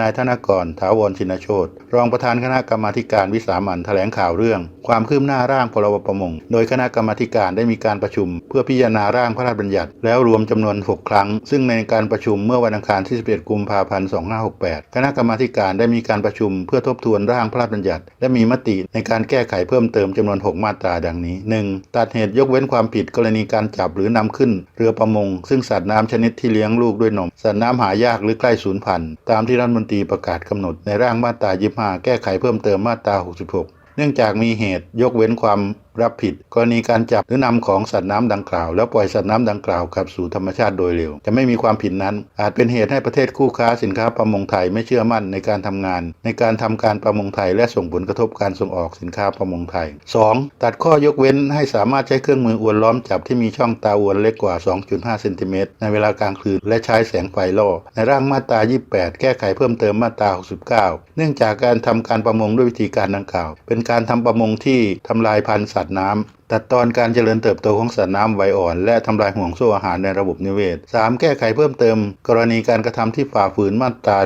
นายธนกร ถาวรชินโชตรองประธานคณะกรรมาการวิสามันแถลงข่าวเรื่อง ความคืบหน้าร่างพรบประมง โดยคณะกรรมาการได้มีการประชุม เพื่อพิจารณาร่างพระราชบัญญัติ แล้วรวมจำนวน 6 ครั้ง ซึ่งในการประชุมเมื่อวันอังคารที่ 11 กุมภาพันธ์ 2568 คณะกรรมาการได้มีการประชุม เพื่อทบทวนร่างพระราชบัญญัติ และมีมติในการแก้ไขเพิ่มเติมจำนวน 6 มาตราดังนี้ 1. ตัดเหตุยกเว้นความผิดกรณีการจับหรือนำขึ้น เรือประมง ซึ่งสัตว์น้ำชนิดที่เลี้ยงลูกด้วยนม สัตว์น้ำหายากหรือใกล้สูญพันธุ์ตามที่รัฐมนตรีประกาศกำหนดในร่างมาตรา 25 แก้ไขเพิ่มเติมมาตรา 66 เนื่องจากมีเหตุยกเว้นความ รับผิด กรณีการจับหรือนำของสัตว์น้ำดังกล่าว แล้วปล่อยสัตว์น้ำดังกล่าวกลับสู่ธรรมชาติโดยเร็ว จะไม่มีความผิดนั้น อาจเป็นเหตุให้ประเทศคู่ค้าสินค้าประมงไทยไม่เชื่อมั่นในการทำงาน ในการทำการประมงไทยและส่งผลกระทบการส่งออกสินค้าประมงไทย 2. ตัดข้อยกเว้นให้สามารถใช้เครื่องมืออวนล้อมจับที่มีช่องตาอวนเล็กกว่า 2.5 เซนติเมตรในเวลากลางคืน และใช้แสงไฟล่อ ในร่างมาตรา 28 แก้ไขเพิ่มเติมมาตรา 69 เนื่องจากการทำการประมงด้วยวิธีการดังกล่าว เป็นการทำประมงที่ทำลายพันธุ์สัตว์น้ำตัดตอนการเจริญเติบโตของสัตว์น้ำไวอ่อน และทำลายห่วงโซ่อาหารในระบบนิเวศ 3. แก้ไขเพิ่มเติม กรณีการกระทำที่ฝ่าฝืนมาตรา